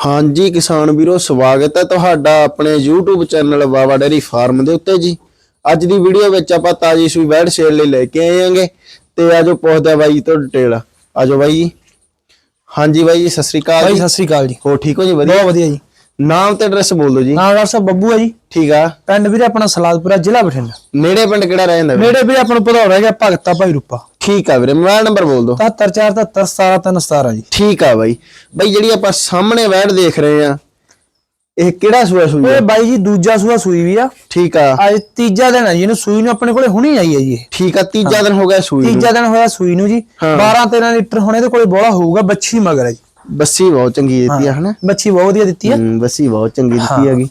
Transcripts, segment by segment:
ਹਾਂਜੀ ਕਿਸਾਨ ਵੀਰੋ ਸਵਾਗਤ ਹੈ ਤੁਹਾਡਾ ਆਪਣੇ YouTube channel Baba dairy farm ਦੇ ਉੱਤੇ ਜੀ। ਅੱਜ ਦੀ ਵੀਡੀਓ ਵਿੱਚ ਆਪਾਂ ਤਾਜੀ ਸੂਈ ਵੈੜ ਸੇਲ ਲਈ ਲੈ ਕੇ ਆਏ ਆਂਗੇ ਤੇ ਆਜੋ ਪੁੱਛਦੇ ਬਾਈ ਤੋਂ ਡਿਟੇਲ। ਆਜੋ ਬਾਈ ਜੀ। ਹਾਂਜੀ ਬਾਈ ਜੀ ਸਤਿ ਸ੍ਰੀ ਅਕਾਲ ਜੀ। ਸਤਿ ਸ੍ਰੀ ਅਕਾਲ ਜੀ। ਹੋ ਠੀਕ ਹੋ ਜੀ? ਬਹੁਤ ਵਧੀਆ ਵਧੀਆ ਜੀ। ਨਾਮ ਤੇ ਐਡਰੈਸ ਬੋਲ ਦਿਓ ਜੀ। ਨਾਮ ਡਾਕਟਰ ਸਾਹਿਬ ਬੱਬੂ ਹੈ ਜੀ। ਠੀਕ ਆ। ਪਿੰਡ ਵੀਰੇ ਆਪਣਾ ਸਲਾਦਪੁਰਾ ਜ਼ਿਲ੍ਹਾ ਬਠਿੰਡਾ। ਨੇੜੇ ਪਿੰਡ ਕਿਹੜਾ ਰਹਿੰਦਾ ਵੀਰੇ? ਨੇੜੇ ਵੀਰੇ ਆਪਾਂ ਨੂੰ ਪਧੌੜ ਹੈਗਾ ਭਗਤਾ ਭਾਈ ਰੂਪਾ। ਠੀਕ ਆ ਵੀਰੇ ਮੋਬਾਈਲ ਨੰਬਰ ਬੋਲ ਦਿਓ। 744777 ਜੀ। ਠੀਕ ਆ ਬਾਈ। ਬਾਈ ਜਿਹੜੀ ਆਪਾਂ ਸਾਹਮਣੇ ਵੈੜ ਦੇਖ ਰਹੇ ਆ ਇਹ ਕਿਹੜਾ ਸੂਆ ਸੂਈ ਆ? ਇਹ ਬਾਈ ਜੀ ਦੂਜਾ ਸੂਆ ਸੂਈ ਵੀ ਆ। ਠੀਕ ਆ। ਅੱਜ ਤੀਜਾ ਦਿਨ ਹੈ ਜੀ ਇਹਨੂੰ ਸੂਈ ਨੂੰ ਆਪਣੇ ਕੋਲੇ ਹੁਣੀ ਆਈ ਹੈ ਜੀ ਠੀਕ ਆ ਤੀਜਾ ਦਿਨ ਹੋ ਗਿਆ ਸੂਈ ਨੂੰ। ਤੀਜਾ ਦਿਨ ਹੋਇਆ ਸੂਈ ਨੂੰ ਜੀ। ਹਾਂ। 12 13 ਲੀਟਰ ਹੁਣੇ ਦੇ ਕੋਲੇ ਬੋਲਾ ਹੋਊਗਾ ਬੱਚੀ ਮਗਰ ਹੈ ਜੀ। ਬੱਸੀ ਬਹੁਤ ਚੰਗੀ ਦਿੱਤੀ ਆ ਹਨਾ? ਬੱਚੀ ਬਹੁਤ ਵਧੀਆ ਦਿੱਤੀ ਹੈ ਹਮ, ਬੱਸੀ ਬਹੁਤ ਚੰਗੀ ਦਿੱਤੀ ਹੈਗੀ।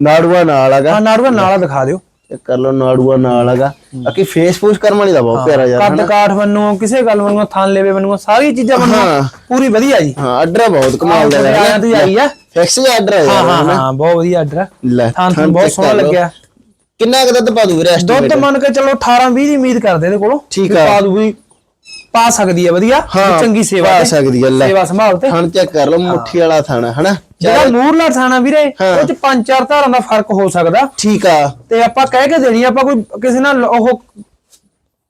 ਨਾੜੂਆ ਨਾਲ ਹੈਗਾ। ਆ ਨਾੜੂਆ ਨਾਲਾ ਦਿਖਾ ਦਿਓ। ਚੈੱਕ ਕਰ ਲਓ ਨਾੜੂਆ ਨਾਲ ਹੈਗਾ। ਬਾਕੀ ਫੇਸ ਫੂਸ ਕਰਮ ਵਾਲੀ ਦਾ ਬਹੁਤ ਪਿਆਰਾ ਯਾਰ ਕੱਦ ਕਾਠ ਬੰਨੂ ਕਿਸੇ ਗੱਲ ਬੰਨੂ ਥਾਨ ਲੇਵੇ ਬੰਨੂ ਸਾਰੀ ਚੀਜ਼ਾਂ ਬੰਨੂ। ਹਾਂ। ਪੂਰੀ ਵਧੀਆ ਜੀ। ਹਾਂ ਆਰਡਰ ਬਹੁਤ ਕਮਾਲ ਦਾ ਆਇਆ ਹੈ ਤੂੰ ਆਈ ਆ। ਫਿਕਸ ਆਰਡਰ ਹੈ ਹਾਂ ਹਾਂ ਹਾਂ ਬਹੁਤ ਵਧੀਆ ਆਰਡਰ ਲੈ ਥਾਨ ਬਹੁਤ ਸੋਹਣਾ। ਲੱਗਿਆ। ਕਿੰਨਾ ਕੁ ਦੁੱਧ ਪਾ ਦੂ ਵੀਰੇ ਦੁੱਧ? ਮੰਨ ਕੇ ਚਲੋ 18 20 ਦੀ ਉਮੀਦ ਕਰਦੇ ਇਹਦੇ ਕੋਲੋਂ ਠੀਕ ਆ। ਪਾ ਦੂ ਵੀ ਪਾ ਸਕਦੀ ਹੈ ਵਧੀਆ। ਹਾਂ, ਚੰਗੀ ਸੇਵਾ ਪਾ ਸਕਦੀ ਹੈ। ਸੇਵਾ ਸੰਭਾਲ ਤੇ। ਥਣ ਚੈੱਕ ਕਰ ਲਓ ਮੁੱਠੀ ਵਾਲਾ ਥਣ ਹਨਾ? ਜਿਹੜਾ ਮੂਰਲਾ ਥਾਣਾ ਵੀਰੇ ਹਾਂ। ਉਹ ਚ ਪੰਜ ਚਾਰ ਧਾਰਾਂ ਦਾ ਫ਼ਰਕ ਹੋ ਸਕਦਾ। ਠੀਕ ਆ। ਤੇ ਆਪਾਂ ਕਹਿ ਕੇ ਦੇਣੀ ਆਪਾਂ ਕੋਈ ਕਿਸੇ ਨਾਲ ਉਹ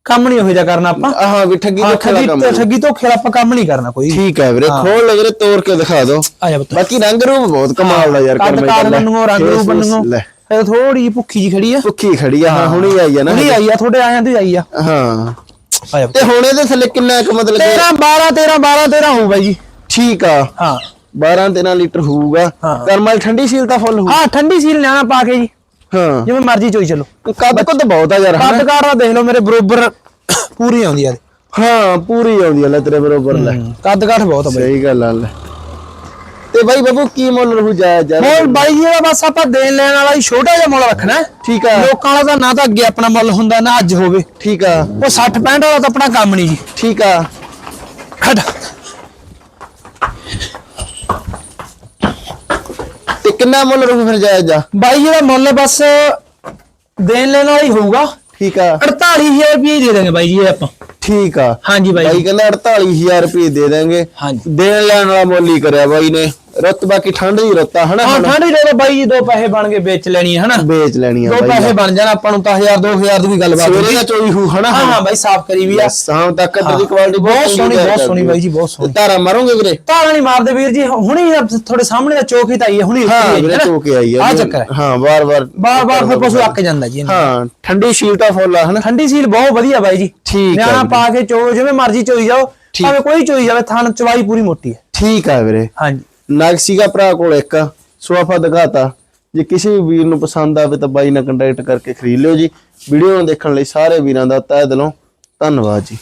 ਕੰਮ ਨਹੀਂ ਜਿਹਾ ਕਰਨਾ ਆਪਾਂ। ਹਾਂ ਵੀ ਠੱਗੀ ਹਾਂ, ਤੋਂ ਖੇਲਾ ਠੱਗੀ ਕੰਮ ਤੇ ਠੱਗੀ ਤੋਂ ਖੇਲ ਆਪਾਂ ਕੰਮ ਨਹੀਂ ਕਰਨਾ ਕੋਈ। ਠੀਕ ਹੈ ਵੀਰੇ ਖੋਲ ਲਓ ਵੀਰੇ ਤੋੜ ਕੇ ਦਿਖਾ ਦਿਓ। ਆ ਜਾ ਪੁੱਤ। ਬਾਕੀ ਰੰਗ ਰੂਪ ਬਹੁਤ ਕਮਾਲ ਦਾ ਯਾਰ ਕਰਮੇ ਕਾਰ ਬੰਨੂ ਰੰਗ ਰੂਪ ਬੰਨੂ। ਲੈ। ਇਹ ਥੋੜੀ ਜਿਹੀ ਭੁੱਖੀ ਜੀ ਖੜੀ ਆ। ਭੁੱਖੀ ਖੜੀ ਆ ਹਾਂ ਹੁਣੀ ਆਈ ਆ ਨਾ ਹੁਣੀ ਆਈ ਆ ਤੁਹਾਡੇ ਆਇਆਂ ਦੀ ਆਈ ਆ। ਹਾਂ। ਤੇ ਹੁਣ ਇਹਦੇ ਥੱਲੇ ਕਿੰਨਾ ਕੁ ਮਤਲਬ ਕਿ 13 12 13 12 13 ਹੋਊ ਬਾਈ ਜੀ। ਠੀਕ ਆ। ਹਾਂ। 12 13 ਲੀਟਰ ਹੋਊਗਾ। ਹਾਂ। ਕਰਮਲ ਠੰਡੀ ਸੀਲ ਤਾਂ ਫੁੱਲ ਹੋਊ। ਹਾਂ ਠੰਡੀ ਸੀਲ ਲਿਆਣਾ ਪਾ ਕੇ ਜੀ। ਹਾਂ। ਜਿਵੇਂ ਮਰਜ਼ੀ ਚੋਈ ਚਲੋ। ਕੱਦ ਕੁੱਦ ਬਹੁਤ ਆ ਯਾਰ ਹਨਾ? ਕੱਦ ਕਾਰ ਦਾ ਦੇਖ ਲਓ ਮੇਰੇ ਬਰੋਬਰ ਪੂਰੀ ਆਉਂਦੀ ਆ ਹਾਂ ਪੂਰੀ ਆਉਂਦੀ ਆ ਲੈ ਤੇਰੇ ਬਰੋਬਰ ਲੈ। ਕੱਦ ਕਾਠ ਬਹੁਤ ਆ ਬਾਈ। ਸਹੀ ਗੱਲ ਆ ਲੈ। ਤੇ ਬਾਈ ਬਾਬੂ ਕੀ ਮੁੱਲ ਰਹੂ ਜਾਇਆ ਜਾ ਮੁੱਲ ਬਾਈ ਜੀ ਦਾ ਬਸ ਆਪਾਂ ਦੇਣ ਲੈਣ ਵਾਲਾ ਹੀ ਛੋਟਾ ਜਿਹਾ ਮੁੱਲ ਰੱਖਣਾ। ਹੈ। ਠੀਕ ਆ। ਲੋਕਾਂ ਵਾਲਾ ਤਾਂ ਨਾ ਤਾਂ ਅੱਗੇ ਆਪਣਾ ਮੁੱਲ ਹੁੰਦਾ ਨਾ ਅੱਜ ਹੋਵੇ। ਠੀਕ ਆ। ਉਹ 60 65 ਵਾਲਾ ਤਾਂ ਆਪਣਾ ਕੰਮ ਨਹੀਂ ਜੀ। ਠੀਕ ਆ। ਤੇ ਕਿੰਨਾ ਮੁੱਲ ਰਹੂ ਫਿਰ ਜਾਇਆ ਜਾ ਬਾਈ ਜੀ ਦਾ ਮੁੱਲ ਬਸ ਦੇਣ ਲੈਣ ਵਾਲਾ ਹੀ ਹੋਊਗਾ। ਠੀਕ ਆ। 48000 ਰੁਪਏ ਦੇ ਦਾਂਗੇ ਬਾਈ ਜੀ ਇਹ ਆਪਾਂ। ਠੀਕ ਆ। ਹਾਂਜੀ ਬਾਈ ਬਾਈ ਕਹਿੰਦਾ 48000 ਰੁਪਏ ਦੇ ਦਾਂਗੇ ਹਾਂਜੀ। ਦੇਣ ਲੈਣ ਵਾਲਾ ਮੁੱਲ ਹੀ ਕਰਿਆ ਬਾਈ ਨੇ। ਰੁੱਤ ਬਾਕੀ ਠੰਡ ਦੀ ਰੁੱਤ ਆ ਹਨਾ ਹਾਂ ਠੰਡੀ ਦੇ ਬਾਈ ਜੀ ਦੋ ਪੈਸੇ ਬਣ ਕੇ ਵੇਚ ਲੈਣੀ ਹੈ ਹਨਾ? ਵੇਚ ਲੈਣੀ ਆ ਦੋ ਬਾਈ ਪੈਸੇ ਬਣ ਜਾਣ ਆਪਾਂ ਨੂੰ ਤਾਂ 1000 2000 ਦੀ ਵੀ ਗੱਲਬਾਤ ਸਵੇਰੇ ਦਾ ਚੋਈ ਹੂ ਹਨਾ ਹਾਂ ਹਾਂ ਬਾਈ ਸਾਫ਼ ਕਰੀ ਵੀ ਆ। ਸ਼ਾਮ ਤੱਕ ਦੀ ਹਾਂ। ਕੁਆਲਿਟੀ ਬਹੁਤ ਸੋਹਣੀ ਬਹੁਤ ਸੋਹਣੀ ਬਾਈ ਜੀ ਬਹੁਤ ਸੋਹਣੀ। ਤਾਰਾ ਮਾਰੋਗੇ ਵੀਰੇ? ਤਾਲਾ ਨਹੀਂ ਮਾਰਦੇ ਵੀਰ ਜੀ ਹੁਣੀ ਤੁਹਾਡੇ ਸਾਹਮਣੇ ਦਾ ਚੌਕ ਹੀ ਤਾਂ ਆਈ ਹੈ ਹੁਣੀ ਹਾਂ ਵੀਰੇ ਹੈ ਨਾ। ਚੋ ਕੇ ਆਈ ਆ ਆਹ ਚੱਕਰ ਹੈ। ਹਾਂ ਵਾਰ ਵਾਰ ਬਾਰ ਬਾਰ ਫਿਰ ਪਸ਼ੂ ਅੱਕ ਜਾਂਦਾ ਜੀ। ਹਾਂ ਠੰਡੀ ਸ਼ੀਲਟਾ ਫੁੱਲ ਆ ਹਨਾ? ਠੰਡੀ ਸੀਲ ਬਹੁਤ ਵਧੀਆ ਬਾਈ ਜੀ। ਠੀਕ ਹੈ ਨਿਆਣਾ ਵੀਰੇ। ਪਾ ਕੇ ਚੋ ਜਿਵੇਂ ਮਰਜ਼ੀ ਚੋਈ ਜਾਓ। ਭਾਵੇਂ ਕੋਈ ਚੋਈ ਜਾਵੇ ਥਣ ਚਵਾਈ ਪੂਰੀ ਮੋਟੀ ਹੈ। ਠੀਕ ਆ ਵੀਰੇ। ਹਾਂਜੀ। ਨਗ ਸੀਗਾ ਭਰਾ ਕੋਲ ਇੱਕ, ਸੋਫਾ ਦਿਖਾਤਾ। ਜੇ ਕਿਸੇ ਵੀ ਵੀਰ ਨੂੰ ਪਸੰਦ ਆਵੇ ਤਾਂ ਬਾਈ ਨਾਲ ਕੰਟੈਕਟ ਕਰਕੇ ਖਰੀਦ ਲਿਓ ਜੀ। ਵੀਡੀਓ ਨੂੰ ਦੇਖਣ ਲਈ ਸਾਰੇ ਵੀਰਾਂ ਦਾ ਤਹਿ ਦਿਲੋਂ ਧੰਨਵਾਦ ਜੀ।